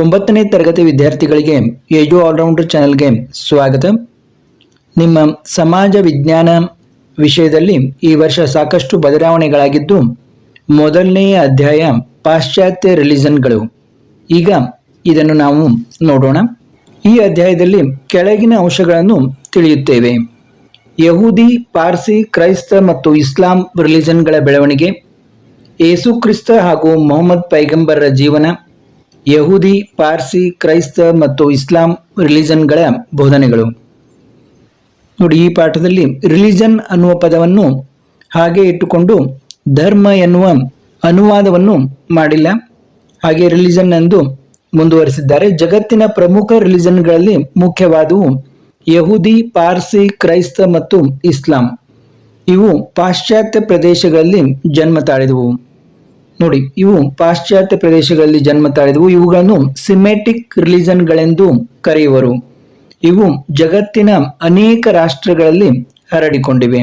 ಒಂಬತ್ತನೇ ತರಗತಿ ವಿದ್ಯಾರ್ಥಿಗಳಿಗೆ ಏಜು ಆಲ್ರೌಂಡರ್ ಚಾನೆಲ್ಗೆ ಸ್ವಾಗತ. ನಿಮ್ಮ ಸಮಾಜ ವಿಜ್ಞಾನ ವಿಷಯದಲ್ಲಿ ಈ ವರ್ಷ ಸಾಕಷ್ಟು ಬದಲಾವಣೆಗಳಾಗಿದ್ದು, ಮೊದಲನೆಯ ಅಧ್ಯಾಯ ಪಾಶ್ಚಾತ್ಯ ರಿಲಿಜನ್ಗಳು. ಈಗ ಇದನ್ನು ನಾವು ನೋಡೋಣ. ಈ ಅಧ್ಯಾಯದಲ್ಲಿ ಕೆಳಗಿನ ಅಂಶಗಳನ್ನು ತಿಳಿಯುತ್ತೇವೆ. ಯಹೂದಿ, ಪಾರ್ಸಿ, ಕ್ರೈಸ್ತ ಮತ್ತು ಇಸ್ಲಾಂ ರಿಲಿಜನ್ಗಳ ಬೆಳವಣಿಗೆ ಯೇಸು ಕ್ರಿಸ್ತ ಹಾಗೂ ಮೊಹಮ್ಮದ್ ಪೈಗಂಬರರ ಜೀವನ ಯಹೂದಿ, ಪಾರ್ಸಿ, ಕ್ರೈಸ್ತ ಮತ್ತು ಇಸ್ಲಾಂ ರಿಲಿಜನ್ಗಳ ಬೋಧನೆಗಳು. ನೋಡಿ, ಈ ಪಾಠದಲ್ಲಿ ರಿಲಿಜನ್ ಅನ್ನುವ ಪದವನ್ನು ಹಾಗೆ ಇಟ್ಟುಕೊಂಡು ಧರ್ಮ ಎನ್ನುವ ಅನುವಾದವನ್ನು ಮಾಡಿಲ್ಲ. ಹಾಗೆ ರಿಲಿಜನ್ ಎಂದು ಮುಂದುವರಿಸಿದ್ದಾರೆ. ಜಗತ್ತಿನ ಪ್ರಮುಖ ರಿಲಿಜನ್ಗಳಲ್ಲಿ ಮುಖ್ಯವಾದವು ಯಹೂದಿ, ಪಾರ್ಸಿ, ಕ್ರೈಸ್ತ ಮತ್ತು ಇಸ್ಲಾಂ. ಇವು ಪಾಶ್ಚಾತ್ಯ ಪ್ರದೇಶಗಳಲ್ಲಿ ಜನ್ಮ ತಾಳಿದವು. ನೋಡಿ, ಇವು ಪಾಶ್ಚಾತ್ಯ ಪ್ರದೇಶಗಳಲ್ಲಿ ಜನ್ಮ ತಾಳಿದವು. ಇವುಗಳನ್ನು ಸಿಮೆಟಿಕ್ ರಿಲಿಜನ್ಗಳೆಂದು ಕರೆಯುವರು. ಇವು ಜಗತ್ತಿನ ಅನೇಕ ರಾಷ್ಟ್ರಗಳಲ್ಲಿ ಹರಡಿಕೊಂಡಿವೆ.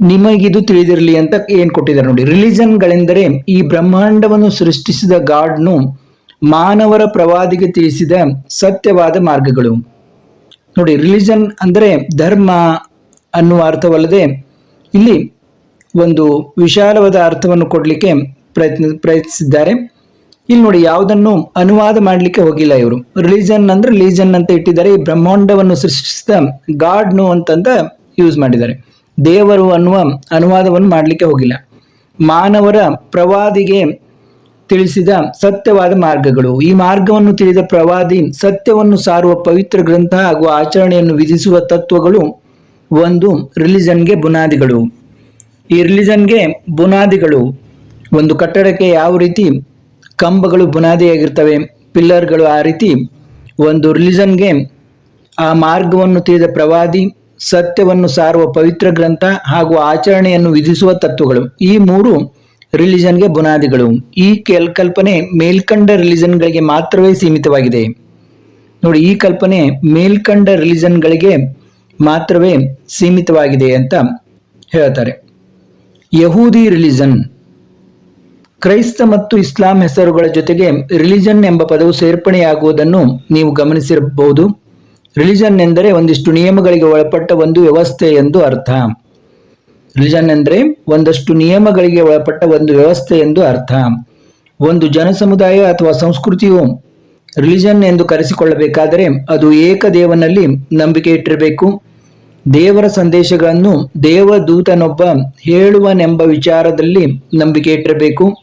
ನಿಮಗಿದು ತಿಳಿದಿರಲಿ ಅಂತ ಏನ್ ಕೊಟ್ಟಿದ್ದಾರೆ ನೋಡಿ. ರಿಲಿಜನ್ಗಳೆಂದರೆ ಈ ಬ್ರಹ್ಮಾಂಡವನ್ನು ಸೃಷ್ಟಿಸಿದ ಗಾಡ್ನು ಮಾನವರ ಪ್ರವಾದಿಗೆ ತಿಳಿಸಿದ ಸತ್ಯವಾದ ಮಾರ್ಗಗಳು. ನೋಡಿ, ರಿಲಿಜನ್ ಅಂದರೆ ಧರ್ಮ ಅನ್ನುವ ಅರ್ಥವಲ್ಲದೆ ಇಲ್ಲಿ ಒಂದು ವಿಶಾಲವಾದ ಅರ್ಥವನ್ನು ಕೊಡಲಿಕ್ಕೆ ಪ್ರಯತ್ನ, ಪ್ರಯತ್ನಿಸಿದ್ದಾರೆ. ಇಲ್ಲಿ ನೋಡಿ, ಯಾವುದನ್ನು ಅನುವಾದ ಮಾಡಲಿಕ್ಕೆ ಹೋಗಿಲ್ಲ ಇವರು. ರಿಲಿಜನ್ ಅಂದ್ರೆ ರಿಲಿಜನ್ ಅಂತ ಇಟ್ಟಿದ್ದಾರೆ. ಈ ಬ್ರಹ್ಮಾಂಡವನ್ನು ಸೃಷ್ಟಿಸಿದ ಗಾಡ್ನು ಅಂತಂದ ಯೂಸ್ ಮಾಡಿದ್ದಾರೆ. ದೇವರು ಅನ್ನುವ ಅನುವಾದವನ್ನು ಮಾಡಲಿಕ್ಕೆ ಹೋಗಿಲ್ಲ. ಮಾನವರ ಪ್ರವಾದಿಗೆ ತಿಳಿಸಿದ ಸತ್ಯವಾದ ಮಾರ್ಗಗಳು. ಈ ಮಾರ್ಗವನ್ನು ತಿಳಿದ ಪ್ರವಾದಿ ಸತ್ಯವನ್ನು ಸಾರುವ ಪವಿತ್ರ ಗ್ರಂಥ ಹಾಗೂ ಆಚರಣೆಯನ್ನು ವಿಧಿಸುವ ತತ್ವಗಳು ಒಂದು ರಿಲಿಜನ್ಗೆ ಬುನಾದಿಗಳು. ಈ ರಿಲಿಜನ್ಗೆ ಬುನಾದಿಗಳು, ಒಂದು ಕಟ್ಟಡಕ್ಕೆ ಯಾವ ರೀತಿ ಕಂಬಗಳು ಬುನಾದಿಯಾಗಿರ್ತವೆ, ಪಿಲ್ಲರ್ಗಳು ಆ ರೀತಿ ಒಂದು ರಿಲಿಜನ್ಗೆ ಆ ಮಾರ್ಗವನ್ನು ತಿಳಿದ ಪ್ರವಾದಿ, ಸತ್ಯವನ್ನು ಸಾರುವ ಪವಿತ್ರ ಗ್ರಂಥ ಹಾಗೂ ಆಚರಣೆಯನ್ನು ವಿಧಿಸುವ ತತ್ವಗಳು. ಈ ಮೂರು ರಿಲಿಜನ್ಗೆ ಬುನಾದಿಗಳು. ಈ ಕೆಲ್ ಕಲ್ಪನೆ ಮೇಲ್ಕಂಡ ರಿಲಿಜನ್ಗಳಿಗೆ ಮಾತ್ರವೇ ಸೀಮಿತವಾಗಿದೆ. ನೋಡಿ, ಈ ಕಲ್ಪನೆ ಮೇಲ್ಕಂಡ ರಿಲಿಜನ್ಗಳಿಗೆ ಮಾತ್ರವೇ ಸೀಮಿತವಾಗಿದೆ ಅಂತ ಹೇಳ್ತಾರೆ. ಯಹೂದಿ ರಿಲಿಜನ್. ಕ್ರೈಸ್ತ ಮತ್ತು ಇಸ್ಲಾಂ ಹೆಸರುಗಳ ಜೊತೆಗೆ ರಿಲಿಜನ್ ಎಂಬ ಪದವು ಸೇರ್ಪಡೆಯಾಗುವುದನ್ನು ನೀವು ಗಮನಿಸಿರಬಹುದು. ರಿಲಿಜನ್ ಎಂದರೆ ಒಂದಿಷ್ಟು ನಿಯಮಗಳಿಗೆ ಒಳಪಟ್ಟ ಒಂದು ವ್ಯವಸ್ಥೆ ಎಂದು ಅರ್ಥ. ರಿಲಿಜನ್ ಎಂದರೆ ಒಂದಷ್ಟು ನಿಯಮಗಳಿಗೆ ಒಳಪಟ್ಟ ಒಂದು ವ್ಯವಸ್ಥೆ ಎಂದು ಅರ್ಥ. ಒಂದು ಜನಸಮುದಾಯ ಅಥವಾ ಸಂಸ್ಕೃತಿಯು ರಿಲಿಜನ್ ಎಂದು ಕರೆಸಿಕೊಳ್ಳಬೇಕಾದರೆ ಅದು ಏಕದೇವನಲ್ಲಿ ನಂಬಿಕೆ ಇಟ್ಟಿರಬೇಕು. ದೇವರ ಸಂದೇಶಗಳನ್ನು ದೇವದೂತನೊಬ್ಬ ಹೇಳುವನೆಂಬ ವಿಚಾರದಲ್ಲಿ ನಂಬಿಕೆ ಇಟ್ಟಿರಬೇಕು.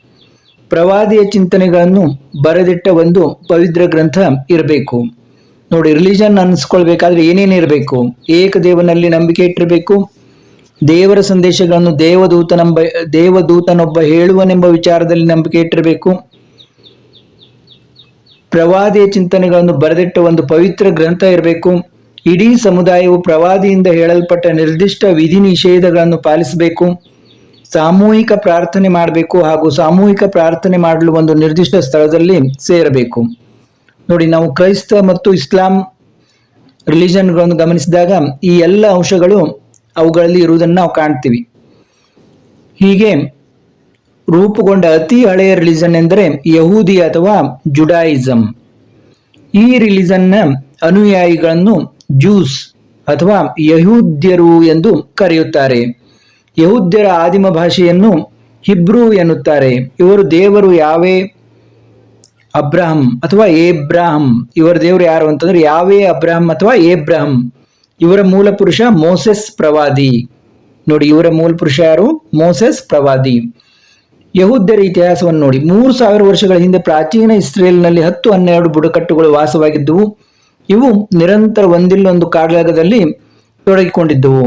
ಪ್ರವಾದಿಯ ಚಿಂತನೆಗಳನ್ನು ಬರೆದಿಟ್ಟ ಒಂದು ಪವಿತ್ರ ಗ್ರಂಥ ಇರಬೇಕು. ನೋಡಿ ರಿಲಿಜನ್ ಅನ್ನಿಸ್ಕೊಳ್ಬೇಕಾದ್ರೆ ಏನೇನು ಇರಬೇಕು? ಏಕದೇವನಲ್ಲಿ ನಂಬಿಕೆ ಇಟ್ಟಿರಬೇಕು? ದೇವರ ಸಂದೇಶಗಳನ್ನು ದೇವದೂತನೊಬ್ಬ ದೇವದೂತನೊಬ್ಬ ಹೇಳುವನೆಂಬ ವಿಚಾರದಲ್ಲಿ ನಂಬಿಕೆ ಇಟ್ಟಿರಬೇಕು. ಪ್ರವಾದಿಯ ಚಿಂತನೆಗಳನ್ನು ಬರೆದಿಟ್ಟ ಒಂದು ಪವಿತ್ರ ಗ್ರಂಥ ಇರಬೇಕು. ಇಡೀ ಸಮುದಾಯವು ಪ್ರವಾದಿಯಿಂದ ಹೇಳಲ್ಪಟ್ಟ ನಿರ್ದಿಷ್ಟ ವಿಧಿ ನಿಷೇಧಗಳನ್ನು ಪಾಲಿಸಬೇಕು, ಸಾಮೂಹಿಕ ಪ್ರಾರ್ಥನೆ ಮಾಡಬೇಕು ಹಾಗೂ ಸಾಮೂಹಿಕ ಪ್ರಾರ್ಥನೆ ಮಾಡಲು ಒಂದು ನಿರ್ದಿಷ್ಟ ಸ್ಥಳದಲ್ಲಿ ಸೇರಬೇಕು. ನೋಡಿ, ನಾವು ಕ್ರೈಸ್ತ ಮತ್ತು ಇಸ್ಲಾಂ ರಿಲಿಜನ್ಗಳನ್ನು ಗಮನಿಸಿದಾಗ ಈ ಎಲ್ಲ ಅಂಶಗಳು ಅವುಗಳಲ್ಲಿ ಇರುವುದನ್ನು ನಾವು ಕಾಣ್ತೀವಿ. ಹೀಗೆ ರೂಪುಗೊಂಡ ಅತಿ ಹಳೆಯ ರಿಲಿಜನ್ ಎಂದರೆ ಯಹೂದಿ ಅಥವಾ ಜುಡಾಯಿಸಂ. ಈ ರಿಲಿಜನ್ನ ಅನುಯಾಯಿಗಳನ್ನು ಜೂಸ್ ಅಥವಾ ಯಹೂದ್ಯರು ಎಂದು ಕರೆಯುತ್ತಾರೆ. ಯಹೂದ್ಯರ ಆದಿಮ ಭಾಷೆಯನ್ನು ಹಿಬ್ರೂ ಎನ್ನುತ್ತಾರೆ. ಇವರು ದೇವರು ಯಾವೇ? ಅಬ್ರಾಹಂ ಅಥವಾ ಏಬ್ರಾಹಂ. ಇವರ ದೇವರು ಯಾರು ಅಂತಂದ್ರೆ ಯಾವೇ ಅಬ್ರಾಹಂ ಅಥವಾ ಏಬ್ರಾಹಂ. ಇವರ ಮೂಲ ಪುರುಷ ಮೋಸೆಸ್ ಪ್ರವಾದಿ. ನೋಡಿ, ಇವರ ಮೂಲ ಪುರುಷ ಯಾರು? ಮೋಸೆಸ್ ಪ್ರವಾದಿ. ಯಹೂದ್ಯರ ಇತಿಹಾಸವನ್ನು ನೋಡಿ. ಮೂರು ಸಾವಿರ ವರ್ಷಗಳ ಹಿಂದೆ ಪ್ರಾಚೀನ ಇಸ್ರೇಲ್ನಲ್ಲಿ ಹತ್ತು ಹನ್ನೆರಡು ಬುಡಕಟ್ಟುಗಳು ವಾಸವಾಗಿದ್ದವು. ಇವು ನಿರಂತರ ಒಂದಿಲ್ಲೊಂದು ಕಾಡಲಗದಲ್ಲಿ ತೊಡಗಿಕೊಂಡಿದ್ದವು.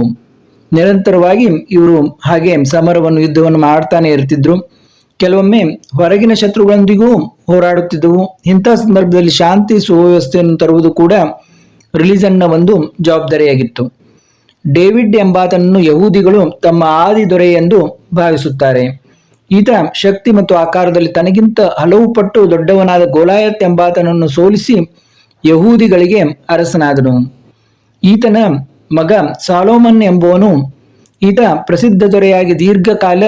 ನಿರಂತರವಾಗಿ ಇವರು ಹಾಗೆ ಸಮರವನ್ನು, ಯುದ್ಧವನ್ನು ಮಾಡ್ತಾನೆ ಇರ್ತಿದ್ರು. ಕೆಲವೊಮ್ಮೆ ಹೊರಗಿನ ಶತ್ರುಗಳೊಂದಿಗೂ ಹೋರಾಡುತ್ತಿದ್ದವು. ಇಂಥ ಸಂದರ್ಭದಲ್ಲಿ ಶಾಂತಿ ಸುವ್ಯವಸ್ಥೆಯನ್ನು ತರುವುದು ಕೂಡ ರಿಲಿಜನ್ನ ಒಂದು ಜವಾಬ್ದಾರಿಯಾಗಿತ್ತು. ಡೇವಿಡ್ ಎಂಬಾತನನ್ನು ಯಹೂದಿಗಳು ತಮ್ಮ ಆದಿ ದೊರೆ ಎಂದು ಭಾವಿಸುತ್ತಾರೆ. ಈತ ಶಕ್ತಿ ಮತ್ತು ಆಕಾರದಲ್ಲಿ ತನಗಿಂತ ಹಲವು ಪಟ್ಟು ದೊಡ್ಡವನಾದ ಗೋಲಾಯತ್ ಎಂಬಾತನನ್ನು ಸೋಲಿಸಿ ಯಹೂದಿಗಳಿಗೆ ಅರಸನಾದನು. ಈತನ ಮಗ ಸಾಲೋಮನ್ ಎಂಬುವನು ಈತ ಪ್ರಸಿದ್ಧ ದೊರೆಯಾಗಿ ದೀರ್ಘಕಾಲ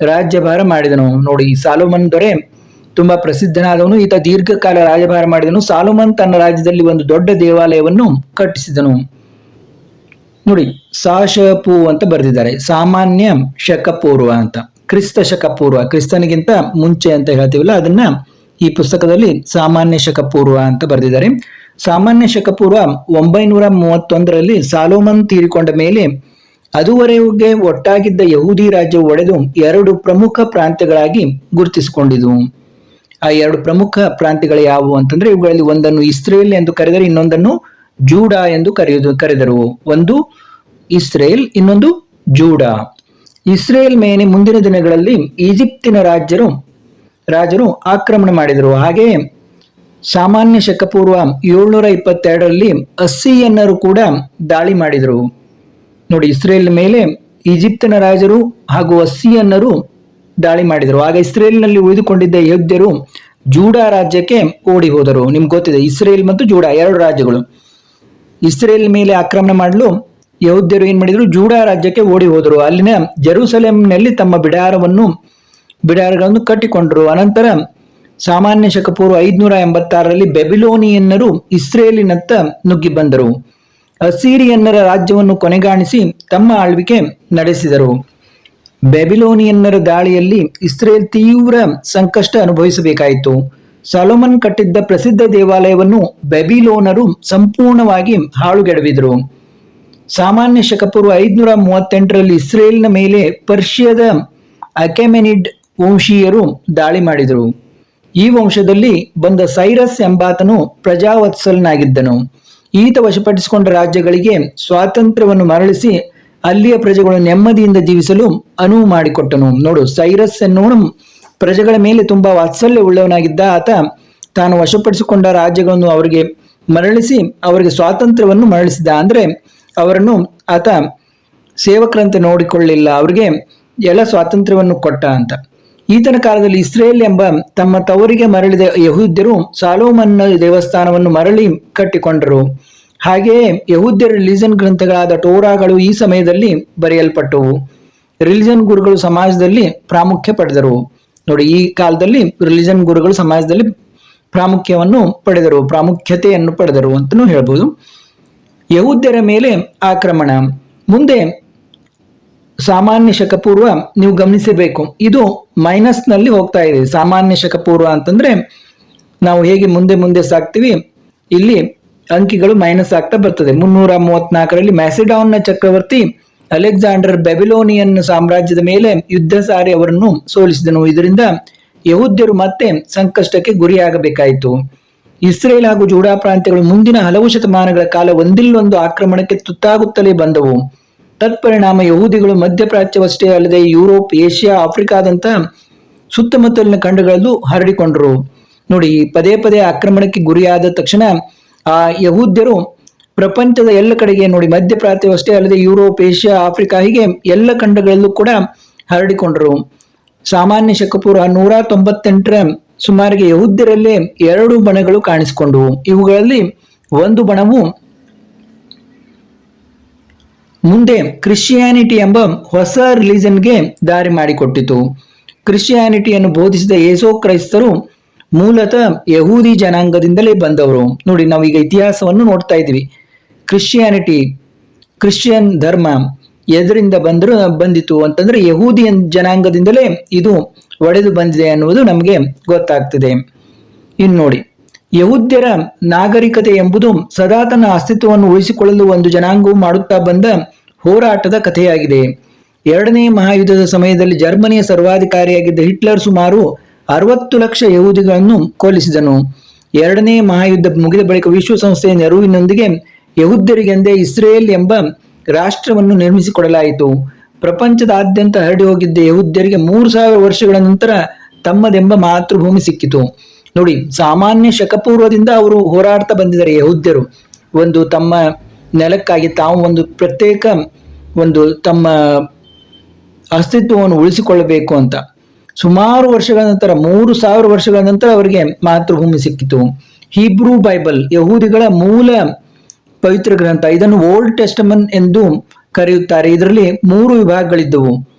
ರಾಜ್ಯಭಾರ ಮಾಡಿದನು. ನೋಡಿ, ಸಾಲೋಮನ್ ದೊರೆ ತುಂಬಾ ಪ್ರಸಿದ್ಧನಾದವನು. ಈತ ದೀರ್ಘಕಾಲ ರಾಜಭಾರ ಮಾಡಿದನು. ಸಾಲೋಮನ್ ತನ್ನ ರಾಜ್ಯದಲ್ಲಿ ಒಂದು ದೊಡ್ಡ ದೇವಾಲಯವನ್ನು ಕಟ್ಟಿಸಿದನು. ನೋಡಿ, ಸಾಶಪು ಅಂತ ಬರೆದಿದ್ದಾರೆ. ಸಾಮಾನ್ಯ ಶಕಪೂರ್ವ ಅಂತ. ಕ್ರಿಸ್ತ ಶಕಪೂರ್ವ. ಕ್ರಿಸ್ತನಿಗಿಂತ ಮುಂಚೆ ಅಂತ ಹೇಳ್ತೀವಲ್ಲ, ಅದನ್ನ ಈ ಪುಸ್ತಕದಲ್ಲಿ ಸಾಮಾನ್ಯ ಶಕ ಪೂರ್ವ ಅಂತ ಬರೆದಿದ್ದಾರೆ. ಸಾಮಾನ್ಯ ಶಕ ಪೂರ್ವ ಒಂಬೈನೂರ ಮೂವತ್ತೊಂದರಲ್ಲಿ ಸಾಲೋಮನ್ ತೀರಿಕೊಂಡ ಮೇಲೆ ಅದುವರೆಗೆ ಒಟ್ಟಾಗಿದ್ದ ಯಹೂದಿ ರಾಜ್ಯವು ಒಡೆದು ಎರಡು ಪ್ರಮುಖ ಪ್ರಾಂತ್ಯಗಳಾಗಿ ಗುರುತಿಸಿಕೊಂಡಿದ್ವು ಆ ಎರಡು ಪ್ರಮುಖ ಪ್ರಾಂತ್ಯಗಳು ಯಾವುವು ಅಂತಂದ್ರೆ ಇವುಗಳಲ್ಲಿ ಒಂದನ್ನು ಇಸ್ರೇಲ್ ಎಂದು ಕರೆದರೆ ಇನ್ನೊಂದನ್ನು ಜೂಡಾ ಎಂದು ಕರೆಯುವುದು ಕರೆದರು. ಒಂದು ಇಸ್ರೇಲ್, ಇನ್ನೊಂದು ಜೂಡಾ. ಇಸ್ರೇಲ್ ಮೇಲೆ ಮುಂದಿನ ದಿನಗಳಲ್ಲಿ ಈಜಿಪ್ತಿನ ರಾಜ್ಯರು ರಾಜರು ಆಕ್ರಮಣ ಮಾಡಿದರು. ಹಾಗೆಯೇ ಸಾಮಾನ್ಯ ಶಕಪೂರ್ವ ಏಳ್ನೂರ ಇಪ್ಪತ್ತೆರಡರಲ್ಲಿ ಅಸ್ಸಿಯನ್ನರು ಕೂಡ ದಾಳಿ ಮಾಡಿದರು. ನೋಡಿ, ಇಸ್ರೇಲ್ ಮೇಲೆ ಈಜಿಪ್ತನ ರಾಜರು ಹಾಗೂ ಅಸ್ಸಿಯನ್ನರು ದಾಳಿ ಮಾಡಿದರು. ಆಗ ಇಸ್ರೇಲ್ನಲ್ಲಿ ಉಳಿದುಕೊಂಡಿದ್ದ ಯೋಧ್ಯರು ಜೂಡಾ ರಾಜ್ಯಕ್ಕೆ ಓಡಿ ಹೋದರು ನಿಮ್ಗೆ ಗೊತ್ತಿದೆ, ಇಸ್ರೇಲ್ ಮತ್ತು ಜೂಡಾ ಎರಡು ರಾಜ್ಯಗಳು. ಇಸ್ರೇಲ್ ಮೇಲೆ ಆಕ್ರಮಣ ಮಾಡಲು ಯೌದ್ಯರು ಏನ್ ಮಾಡಿದ್ರು? ಜೂಡಾ ರಾಜ್ಯಕ್ಕೆ ಓಡಿ ಹೋದರು ಅಲ್ಲಿನ ಜೆರೂಸಲೇಂನಲ್ಲಿ ತಮ್ಮ ಬಿಡಾರವನ್ನು ಬಿಡಾರಗಳನ್ನು ಕಟ್ಟಿಕೊಂಡರು. ಅನಂತರ ಸಾಮಾನ್ಯ ಶಕಪೂರ್ವ ಐದುನೂರ ಎಂಬತ್ತಾರರಲ್ಲಿ ಬೆಬಿಲೋನಿಯನ್ನರು ಇಸ್ರೇಲಿನತ್ತ ನುಗ್ಗಿ ಬಂದರು. ಅಸೀರಿಯನ್ನರ ರಾಜ್ಯವನ್ನು ಕೊನೆಗಾಣಿಸಿ ತಮ್ಮ ಆಳ್ವಿಕೆ ನಡೆಸಿದರು. ಬೆಬಿಲೋನಿಯನ್ನರ ದಾಳಿಯಲ್ಲಿ ಇಸ್ರೇಲ್ ತೀವ್ರ ಸಂಕಷ್ಟ ಅನುಭವಿಸಬೇಕಾಯಿತು. ಸಾಲೋಮನ್ ಕಟ್ಟಿದ್ದ ಪ್ರಸಿದ್ಧ ದೇವಾಲಯವನ್ನು ಬೆಬಿಲೋನರು ಸಂಪೂರ್ಣವಾಗಿ ಹಾಳುಗೆಡವಿದರು. ಸಾಮಾನ್ಯ ಶಕಪೂರ್ವ ಐದುನೂರ ಮೂವತ್ತೆಂಟರಲ್ಲಿ ಇಸ್ರೇಲ್ನ ಮೇಲೆ ಪರ್ಷಿಯದ ಅಕೆಮೆನಿಡ್ ವಂಶೀಯರು ದಾಳಿ ಮಾಡಿದರು. ಈ ವಂಶದಲ್ಲಿ ಬಂದ ಸೈರಸ್ ಎಂಬಾತನು ಪ್ರಜಾವತ್ಸಲನಾಗಿದ್ದನು. ಈತ ವಶಪಡಿಸಿಕೊಂಡ ರಾಜ್ಯಗಳಿಗೆ ಸ್ವಾತಂತ್ರ್ಯವನ್ನು ಮರಳಿಸಿ ಅಲ್ಲಿಯ ಪ್ರಜೆಗಳು ನೆಮ್ಮದಿಯಿಂದ ಜೀವಿಸಲು ಅನುವು ಮಾಡಿಕೊಟ್ಟನು. ನೋಡು, ಸೈರಸ್ ಎನ್ನುವನು ಪ್ರಜೆಗಳ ಮೇಲೆ ತುಂಬಾ ವಾತ್ಸಲ್ಯ ಉಳ್ಳವನಾಗಿದ್ದ ಆತ ತಾನು ವಶಪಡಿಸಿಕೊಂಡ ರಾಜ್ಯಗಳನ್ನು ಅವರಿಗೆ ಮರಳಿಸಿ ಅವರಿಗೆ ಸ್ವಾತಂತ್ರ್ಯವನ್ನು ಮರಳಿಸಿದ. ಅಂದ್ರೆ ಅವರನ್ನು ಆತ ಸೇವಕರಂತೆ ನೋಡಿಕೊಳ್ಳಿಲ್ಲ ಅವರಿಗೆ ಎಲ್ಲ ಸ್ವಾತಂತ್ರ್ಯವನ್ನು ಕೊಟ್ಟ ಅಂತ. ಈತನ ಕಾಲದಲ್ಲಿ ಇಸ್ರೇಲ್ ಎಂಬ ತಮ್ಮ ತವರಿಗೆ ಮರಳಿದ ಯಹೂದ್ಯರು ಸಾಲೋಮನ್ನ ದೇವಸ್ಥಾನವನ್ನು ಮರಳಿ ಕಟ್ಟಿಕೊಂಡರು. ಹಾಗೆಯೇ ಯಹೂದ್ಯರ ರಿಲಿಜನ್ ಗ್ರಂಥಗಳಾದ ಟೋರಾಗಳು ಈ ಸಮಯದಲ್ಲಿ ಬರೆಯಲ್ಪಟ್ಟವು. ರಿಲಿಜನ್ ಗುರುಗಳು ಸಮಾಜದಲ್ಲಿ ಪ್ರಾಮುಖ್ಯ ಪಡೆದರು. ನೋಡಿ, ಈ ಕಾಲದಲ್ಲಿ ರಿಲಿಜನ್ ಗುರುಗಳು ಸಮಾಜದಲ್ಲಿ ಪ್ರಾಮುಖ್ಯವನ್ನು ಪಡೆದರು, ಪ್ರಾಮುಖ್ಯತೆಯನ್ನು ಪಡೆದರು ಅಂತಲೂ ಹೇಳ್ಬೋದು. ಯಹೂದ್ಯರ ಮೇಲೆ ಆಕ್ರಮಣ. ಮುಂದೆ ಸಾಮಾನ್ಯ ಶಕಪೂರ್ವ ನೀವು ಗಮನಿಸಬೇಕು. ಇದು ಮೈನಸ್ನಲ್ಲಿ ಹೋಗ್ತಾ ಇದೆ. ಸಾಮಾನ್ಯ ಶಕಪೂರ್ವ ಅಂತಂದ್ರೆ ನಾವು ಹೇಗೆ ಮುಂದೆ ಮುಂದೆ ಸಾಕ್ತಿವಿ, ಇಲ್ಲಿ ಅಂಕಿಗಳು ಮೈನಸ್ ಆಗ್ತಾ ಬರ್ತದೆ. ಮುನ್ನೂರ ಮೂವತ್ನಾಲ್ಕರಲ್ಲಿ ಮ್ಯಾಸಿಡಾನ್ನ ಚಕ್ರವರ್ತಿ ಅಲೆಕ್ಸಾಂಡರ್ ಬೆಬಿಲೋನಿಯನ್ ಸಾಮ್ರಾಜ್ಯದ ಮೇಲೆ ಯುದ್ಧ ಸಾರಿ ಅವರನ್ನು ಸೋಲಿಸಿದನು. ಇದರಿಂದ ಯಹೂದ್ಯರು ಮತ್ತೆ ಸಂಕಷ್ಟಕ್ಕೆ ಗುರಿಯಾಗಬೇಕಾಯಿತು. ಇಸ್ರೇಲ್ ಹಾಗೂ ಜೂಡಾ ಪ್ರಾಂತ್ಯಗಳು ಮುಂದಿನ ಹಲವು ಶತಮಾನಗಳ ಕಾಲ ಒಂದಿಲ್ಲೊಂದು ಆಕ್ರಮಣಕ್ಕೆ ತುತ್ತಾಗುತ್ತಲೇ ಬಂದವು. ತತ್ಪರಿಣಾಮ ಯಹೂದಿಗಳು ಮಧ್ಯಪ್ರಾಚ್ಯವಷ್ಟೇ ಅಲ್ಲದೆ ಯುರೋಪ್, ಏಷ್ಯಾ ಆಫ್ರಿಕಾದಂತ ಸುತ್ತಮುತ್ತಲಿನ ಖಂಡಗಳಲ್ಲೂ ಹರಡಿಕೊಂಡರು. ನೋಡಿ, ಪದೇ ಪದೇ ಆಕ್ರಮಣಕ್ಕೆ ಗುರಿಯಾದ ತಕ್ಷಣ ಆ ಯಹೂದ್ಯರು ಪ್ರಪಂಚದ ಎಲ್ಲ ಕಡೆಗೆ ನೋಡಿ, ಮಧ್ಯಪ್ರಾಚ್ಯವಷ್ಟೇ ಅಲ್ಲದೆ ಯುರೋಪ್, ಏಷ್ಯಾ, ಆಫ್ರಿಕಾ ಹೀಗೆ ಎಲ್ಲ ಖಂಡಗಳಲ್ಲೂ ಕೂಡ ಹರಡಿಕೊಂಡರು. ಸಾಮಾನ್ಯ ಶಕಪೂರ ನೂರ ತೊಂಬತ್ತೆಂಟರ ಸುಮಾರಿಗೆ ಯಹೂದ್ಯರಲ್ಲೇ ಎರಡು ಬಣಗಳು ಕಾಣಿಸಿಕೊಂಡವು. ಇವುಗಳಲ್ಲಿ ಒಂದು ಬಣವು ಮುಂದೆ ಕ್ರಿಶ್ಚಿಯಾನಿಟಿ ಎಂಬ ಹೊಸ ರಿಲಿಜನ್ಗೆ ದಾರಿ ಮಾಡಿಕೊಟ್ಟಿತು. ಕ್ರಿಶ್ಚಿಯಾನಿಟಿಯನ್ನು ಬೋಧಿಸಿದ ಏಸೋ ಕ್ರೈಸ್ತರು ಮೂಲತಃ ಯಹೂದಿ ಜನಾಂಗದಿಂದಲೇ ಬಂದವರು. ನೋಡಿ ನಾವೀಗ ಇತಿಹಾಸವನ್ನು ನೋಡ್ತಾ ಇದ್ದೀವಿ. ಕ್ರಿಶ್ಚಿಯಾನಿಟಿ ಕ್ರಿಶ್ಚಿಯನ್ ಧರ್ಮ ಎದರಿಂದ ಬಂದರೂ, ಬಂದಿತು ಅಂತಂದ್ರೆ ಯಹೂದಿ ಜನಾಂಗದಿಂದಲೇ ಇದು ಒಡೆದು ಬಂದಿದೆ ಅನ್ನುವುದು ನಮಗೆ ಗೊತ್ತಾಗ್ತದೆ. ಇನ್ನು ನೋಡಿ ಯಹೂದ್ಯರ ನಾಗರಿಕತೆ ಎಂಬುದು ಸದಾ ತನ್ನ ಅಸ್ತಿತ್ವವನ್ನು ಉಳಿಸಿಕೊಳ್ಳಲು ಒಂದು ಜನಾಂಗವು ಮಾಡುತ್ತಾ ಬಂದ ಹೋರಾಟದ ಕಥೆಯಾಗಿದೆ. ಎರಡನೇ ಮಹಾಯುದ್ಧದ ಸಮಯದಲ್ಲಿ ಜರ್ಮನಿಯ ಸರ್ವಾಧಿಕಾರಿಯಾಗಿದ್ದ ಹಿಟ್ಲರ್ ಸುಮಾರು ಅರವತ್ತು ಲಕ್ಷ ಯಹೂದಿಗಳನ್ನು ಕೊಲ್ಲಿಸಿದನು. ಎರಡನೇ ಮಹಾಯುದ್ಧ ಮುಗಿದ ಬಳಿಕ ವಿಶ್ವಸಂಸ್ಥೆಯ ನೆರವಿನೊಂದಿಗೆ ಯಹೂದ್ಯರಿಗೆಂದೇ ಇಸ್ರೇಲ್ ಎಂಬ ರಾಷ್ಟ್ರವನ್ನು ನಿರ್ಮಿಸಿಕೊಡಲಾಯಿತು. ಪ್ರಪಂಚದಾದ್ಯಂತ ಹರಡಿ ಹೋಗಿದ್ದ ಯಹೂದ್ಯರಿಗೆ ಮೂರು ಸಾವಿರ ವರ್ಷಗಳ ನಂತರ ತಮ್ಮದೆಂಬ ಮಾತೃಭೂಮಿ ಸಿಕ್ಕಿತು. ನೋಡಿ, ಸಾಮಾನ್ಯ ಶಕಪೂರ್ವದಿಂದ ಅವರು ಹೋರಾಡ್ತಾ ಬಂದಿದ್ದಾರೆ ಯಹೂದ್ಯರು. ಒಂದು ತಮ್ಮ ನೆಲಕ್ಕಾಗಿ ತಾವು ಒಂದು ಪ್ರತ್ಯೇಕ ಒಂದು ತಮ್ಮ ಅಸ್ತಿತ್ವವನ್ನು ಉಳಿಸಿಕೊಳ್ಳಬೇಕು ಅಂತ. ಸುಮಾರು ವರ್ಷಗಳ ನಂತರ, ಮೂರು ಸಾವಿರ ವರ್ಷಗಳ ನಂತರ ಅವರಿಗೆ ಮಾತೃಭೂಮಿ ಸಿಕ್ಕಿತು. ಹೀಬ್ರೂ ಬೈಬಲ್, ಯಹೂದಿಗಳ ಮೂಲ ಪವಿತ್ರ ಗ್ರಂಥ, ಇದನ್ನು ಓಲ್ಡ್ ಟೆಸ್ಟಮನ್ ಎಂದು ಕರೆಯುತ್ತಾರೆ. ಇದರಲ್ಲಿ ಮೂರು ವಿಭಾಗಗಳಿದ್ದವು.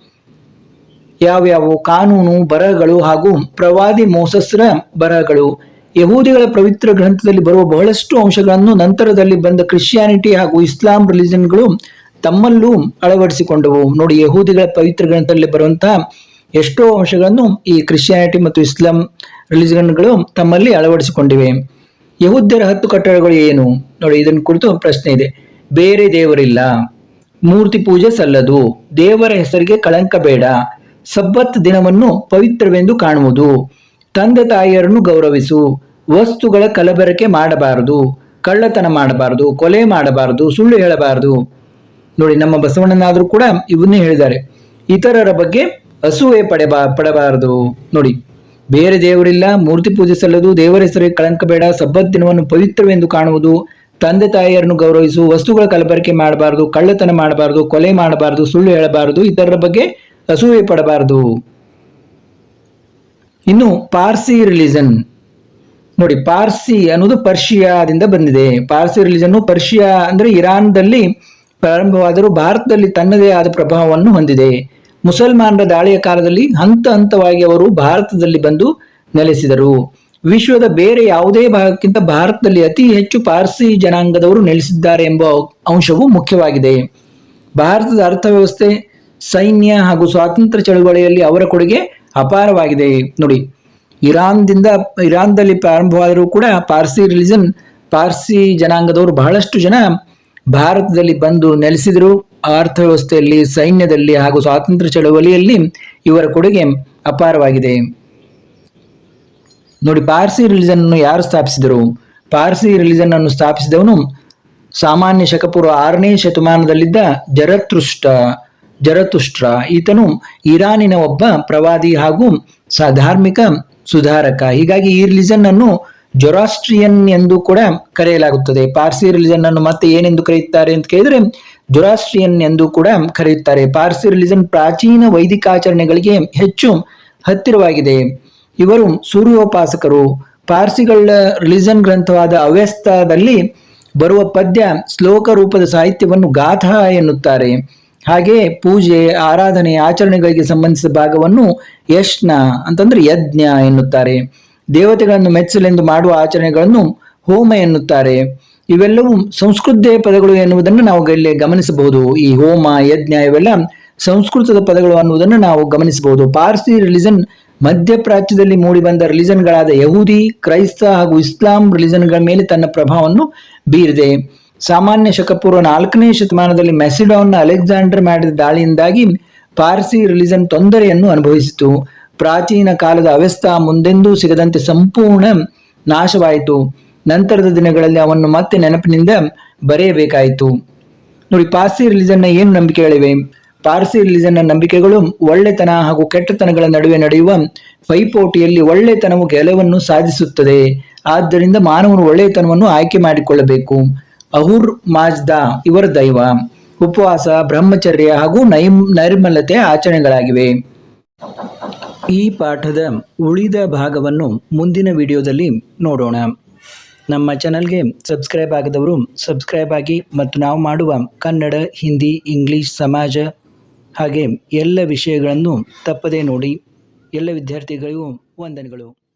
ಯಾವ್ಯಾವು ಕಾನೂನು ಬರಹಗಳು ಹಾಗೂ ಪ್ರವಾದಿ ಮೋಸಸ್ರ ಬರಹಗಳು? ಯಹೂದಿಗಳ ಪವಿತ್ರ ಗ್ರಂಥದಲ್ಲಿ ಬರುವ ಬಹಳಷ್ಟು ಅಂಶಗಳನ್ನು ನಂತರದಲ್ಲಿ ಬಂದ ಕ್ರಿಶ್ಚಿಯಾನಿಟಿ ಹಾಗೂ ಇಸ್ಲಾಂ ರಿಲಿಜನ್ಗಳು ತಮ್ಮಲ್ಲೂ ಅಳವಡಿಸಿಕೊಂಡವು. ನೋಡಿ, ಯಹೂದಿಗಳ ಪವಿತ್ರ ಗ್ರಂಥದಲ್ಲಿ ಬರುವಂತಹ ಎಷ್ಟೋ ಅಂಶಗಳನ್ನು ಈ ಕ್ರಿಶ್ಚಿಯಾನಿಟಿ ಮತ್ತು ಇಸ್ಲಾಂ ರಿಲಿಜನ್ಗಳು ತಮ್ಮಲ್ಲಿ ಅಳವಡಿಸಿಕೊಂಡಿವೆ. ಯಹೂದ್ಯರ ಹತ್ತು ಕಟ್ಟಡಗಳು ಏನು? ನೋಡಿ, ಇದನ್ನು ಕುರಿತು ಪ್ರಶ್ನೆ ಇದೆ. ಬೇರೆ ದೇವರಿಲ್ಲ. ಮೂರ್ತಿ ಪೂಜೆ ಸಲ್ಲದು. ದೇವರ ಹೆಸರಿಗೆ ಕಳಂಕ ಬೇಡ. ಸಬ್ಬತ್ ದಿನವನ್ನು ಪವಿತ್ರವೆಂದು ಕಾಣುವುದು. ತಂದೆ ತಾಯಿಯರನ್ನು ಗೌರವಿಸು. ವಸ್ತುಗಳ ಕಲಬೆರಕೆ ಮಾಡಬಾರದು. ಕಳ್ಳತನ ಮಾಡಬಾರದು. ಕೊಲೆ ಮಾಡಬಾರದು. ಸುಳ್ಳು ಹೇಳಬಾರದು. ನೋಡಿ, ನಮ್ಮ ಬಸವಣ್ಣನಾದರೂ ಕೂಡ ಇವನ್ನೇ ಹೇಳಿದ್ದಾರೆ. ಇತರರ ಬಗ್ಗೆ ಅಸೂಯೆ ಪಡೆಬಾ, ಪಡಬಾರದು. ನೋಡಿ, ಬೇರೆ ದೇವರಿಲ್ಲ. ಮೂರ್ತಿ ಪೂಜೆ ಸಲ್ಲದು. ದೇವರ ಹೆಸರಿಗೆ ಕಳಂಕ ಬೇಡ. ಸಬ್ಬತ್ ದಿನವನ್ನು ಪವಿತ್ರವೆಂದು ಕಾಣುವುದು. ತಂದೆ ತಾಯಿಯರನ್ನು ಗೌರವಿಸು. ವಸ್ತುಗಳ ಕಲಬೆರಕೆ ಮಾಡಬಾರದು. ಕಳ್ಳತನ ಮಾಡಬಾರದು. ಕೊಲೆ ಮಾಡಬಾರದು. ಸುಳ್ಳು ಹೇಳಬಾರದು. ಇತರರ ಬಗ್ಗೆ ಅಸೂಯೆ ಪಡಬಾರದು. ಇನ್ನು ಪಾರ್ಸಿ ರಿಲಿಜನ್ ನೋಡಿ, ಪಾರ್ಸಿ ಅನ್ನೋದು ಪರ್ಷಿಯಾದಿಂದ ಬಂದಿದೆ. ಪಾರ್ಸಿ ರಿಲಿಜನ್ ಪರ್ಷಿಯಾ ಅಂದ್ರೆ ಇರಾನ್ದಲ್ಲಿ ಪ್ರಾರಂಭವಾದರೂ ಭಾರತದಲ್ಲಿ ತನ್ನದೇ ಆದ ಪ್ರಭಾವವನ್ನು ಹೊಂದಿದೆ. ಮುಸಲ್ಮಾನರ ದಾಳಿಯ ಕಾಲದಲ್ಲಿ ಹಂತ ಹಂತವಾಗಿ ಅವರು ಭಾರತದಲ್ಲಿ ಬಂದು ನೆಲೆಸಿದರು. ವಿಶ್ವದ ಬೇರೆ ಯಾವುದೇ ಭಾಗಕ್ಕಿಂತ ಭಾರತದಲ್ಲಿ ಅತಿ ಹೆಚ್ಚು ಪಾರ್ಸಿ ಜನಾಂಗದವರು ನೆಲೆಸಿದ್ದಾರೆ ಎಂಬ ಅಂಶವು ಮುಖ್ಯವಾಗಿದೆ. ಭಾರತದ ಅರ್ಥವ್ಯವಸ್ಥೆ ಸೈನ್ಯ ಹಾಗೂ ಸ್ವಾತಂತ್ರ್ಯ ಚಳುವಳಿಯಲ್ಲಿ ಅವರ ಕೊಡುಗೆ ಅಪಾರವಾಗಿದೆ. ನೋಡಿ, ಇರಾನ್ದಿಂದ, ಇರಾನ್ದಲ್ಲಿ ಪ್ರಾರಂಭವಾದರೂ ಕೂಡ ಪಾರ್ಸಿ ರಿಲಿಜನ್, ಪಾರ್ಸಿ ಜನಾಂಗದವರು ಬಹಳಷ್ಟು ಜನ ಭಾರತದಲ್ಲಿ ಬಂದು ನೆಲೆಸಿದರು. ಅರ್ಥವ್ಯವಸ್ಥೆಯಲ್ಲಿ, ಸೈನ್ಯದಲ್ಲಿ ಹಾಗೂ ಸ್ವಾತಂತ್ರ್ಯ ಚಳವಳಿಯಲ್ಲಿ ಇವರ ಕೊಡುಗೆ ಅಪಾರವಾಗಿದೆ. ನೋಡಿ, ಪಾರ್ಸಿ ರಿಲಿಜನ್ ಅನ್ನು ಯಾರು ಸ್ಥಾಪಿಸಿದರು? ಪಾರ್ಸಿ ರಿಲಿಜನ್ ಅನ್ನು ಸ್ಥಾಪಿಸಿದವನು ಸಾಮಾನ್ಯ ಶಕಪೂರ್ವ ಆರನೇ ಶತಮಾನದಲ್ಲಿದ್ದ ಜರತೃಷ್ಟ ಜರತುಷ್ಟ್ರ. ಈತನು ಇರಾನಿನ ಒಬ್ಬ ಪ್ರವಾದಿ ಹಾಗೂ ಸ ಧಾರ್ಮಿಕ ಸುಧಾರಕ. ಹೀಗಾಗಿ ಈ ರಿಲಿಜನ್ ಅನ್ನು ಜೊರಾಸ್ಟ್ರಿಯನ್ ಎಂದು ಕೂಡ ಕರೆಯಲಾಗುತ್ತದೆ. ಪಾರ್ಸಿ ರಿಲಿಜನ್ ಅನ್ನು ಮತ್ತೆ ಏನೆಂದು ಕರೆಯುತ್ತಾರೆ ಅಂತ ಕೇಳಿದ್ರೆ ಜೊರಾಸ್ಟ್ರಿಯನ್ ಎಂದು ಕೂಡ ಕರೆಯುತ್ತಾರೆ. ಪಾರ್ಸಿ ರಿಲಿಜನ್ ಪ್ರಾಚೀನ ವೈದಿಕ ಆಚರಣೆಗಳಿಗೆ ಹೆಚ್ಚು ಹತ್ತಿರವಾಗಿದೆ. ಇವರು ಸೂರ್ಯೋಪಾಸಕರು. ಪಾರ್ಸಿಗಳ ರಿಲಿಜನ್ ಗ್ರಂಥವಾದ ಅವ್ಯಸ್ತದಲ್ಲಿ ಬರುವ ಪದ್ಯ ಶ್ಲೋಕ ರೂಪದ ಸಾಹಿತ್ಯವನ್ನು ಗಾಥ ಎನ್ನುತ್ತಾರೆ. ಹಾಗೆ ಪೂಜೆ, ಆರಾಧನೆ, ಆಚರಣೆಗಳಿಗೆ ಸಂಬಂಧಿಸಿದ ಭಾಗವನ್ನು ಯಶ್ನ ಅಂತಂದ್ರೆ ಯಜ್ಞ ಎನ್ನುತ್ತಾರೆ. ದೇವತೆಗಳನ್ನು ಮೆಚ್ಚಲೆಂದು ಮಾಡುವ ಆಚರಣೆಗಳನ್ನು ಹೋಮ ಎನ್ನುತ್ತಾರೆ. ಇವೆಲ್ಲವೂ ಸಂಸ್ಕೃತ ಪದಗಳು ಎನ್ನುವುದನ್ನು ನಾವು ಇಲ್ಲಿ ಗಮನಿಸಬಹುದು. ಈ ಹೋಮ, ಯಜ್ಞ ಇವೆಲ್ಲ ಸಂಸ್ಕೃತದ ಪದಗಳು ಅನ್ನುವುದನ್ನು ನಾವು ಗಮನಿಸಬಹುದು. ಪಾರ್ಸಿ ರಿಲಿಜನ್ ಮಧ್ಯಪ್ರಾಚ್ಯದಲ್ಲಿ ಮೂಡಿಬಂದ ರಿಲಿಜನ್ಗಳಾದ ಯಹೂದಿ, ಕ್ರೈಸ್ತ ಹಾಗೂ ಇಸ್ಲಾಂ ರಿಲಿಜನ್ಗಳ ಮೇಲೆ ತನ್ನ ಪ್ರಭಾವವನ್ನು ಬೀರಿದೆ. ಸಾಮಾನ್ಯ ಶಕಪೂರ್ವ ನಾಲ್ಕನೇ ಶತಮಾನದಲ್ಲಿ ಮೆಸಿಡಾನ್ನ ಅಲೆಕ್ಸಾಂಡರ್ ಮಾಡಿದ ದಾಳಿಯಿಂದಾಗಿ ಪಾರ್ಸಿ ರಿಲಿಜನ್ ತೊಂದರೆಯನ್ನು ಅನುಭವಿಸಿತು. ಪ್ರಾಚೀನ ಕಾಲದ ಅವ್ಯಸ್ಥ ಮುಂದೆಂದೂ ಸಿಗದಂತೆ ಸಂಪೂರ್ಣ ನಾಶವಾಯಿತು. ನಂತರದ ದಿನಗಳಲ್ಲಿ ಅವನ್ನು ಮತ್ತೆ ನೆನಪಿನಿಂದ ಬರೆಯಬೇಕಾಯಿತು. ನೋಡಿ, ಪಾರ್ಸಿ ರಿಲಿಜನ್ನ ಏನು ನಂಬಿಕೆಗಳಿವೆ ಪಾರ್ಸಿ ರಿಲಿಜನ್ನ ನಂಬಿಕೆಗಳು ಒಳ್ಳೆತನ ಹಾಗೂ ಕೆಟ್ಟತನಗಳ ನಡುವೆ ನಡೆಯುವ ಪೈಪೋಟಿಯಲ್ಲಿ ಒಳ್ಳೆತನವು ಗೆಲುವನ್ನು ಸಾಧಿಸುತ್ತದೆ. ಆದ್ದರಿಂದ ಮಾನವನು ಒಳ್ಳೆಯತನವನ್ನು ಆಯ್ಕೆ ಮಾಡಿಕೊಳ್ಳಬೇಕು. ಅಹುರ್ ಮಾಜ್ದಾ, ಇವರ ದೈವ. ಉಪವಾಸ, ಬ್ರಹ್ಮಚರ್ಯ ಹಾಗೂ ನೈಮ್, ನೈರ್ಮಲ್ಯತೆ ಆಚರಣೆಗಳಾಗಿವೆ. ಈ ಪಾಠದ ಉಳಿದ ಭಾಗವನ್ನು ಮುಂದಿನ ವಿಡಿಯೋದಲ್ಲಿ ನೋಡೋಣ. ನಮ್ಮ ಚಾನಲ್ಗೆ ಸಬ್ಸ್ಕ್ರೈಬ್ ಆಗದವರು ಸಬ್ಸ್ಕ್ರೈಬ್ ಆಗಿ ಮತ್ತು ನಾವು ಮಾಡುವ ಕನ್ನಡ, ಹಿಂದಿ, ಇಂಗ್ಲೀಷ್, ಸಮಾಜ ಹಾಗೆ ಎಲ್ಲ ವಿಷಯಗಳನ್ನು ತಪ್ಪದೇ ನೋಡಿ. ಎಲ್ಲ ವಿದ್ಯಾರ್ಥಿಗಳಿಗೂ ವಂದನೆಗಳು.